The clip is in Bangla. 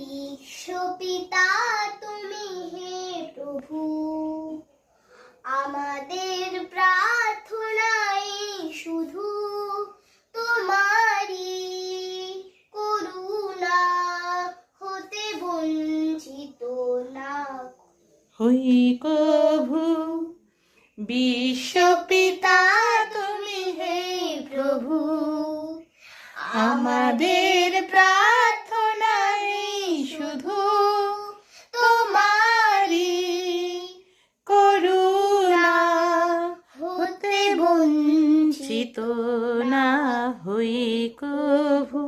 বিশ্বপিতা তুমি হে প্রভু। আমাদের প্রার্থনাই শুধু তোমারই করুণা হতে বঞ্চিত না। হই কভু বিশ্বপিতা তুমি হে প্রভু। আমাদের পীড়িত না হই কভু।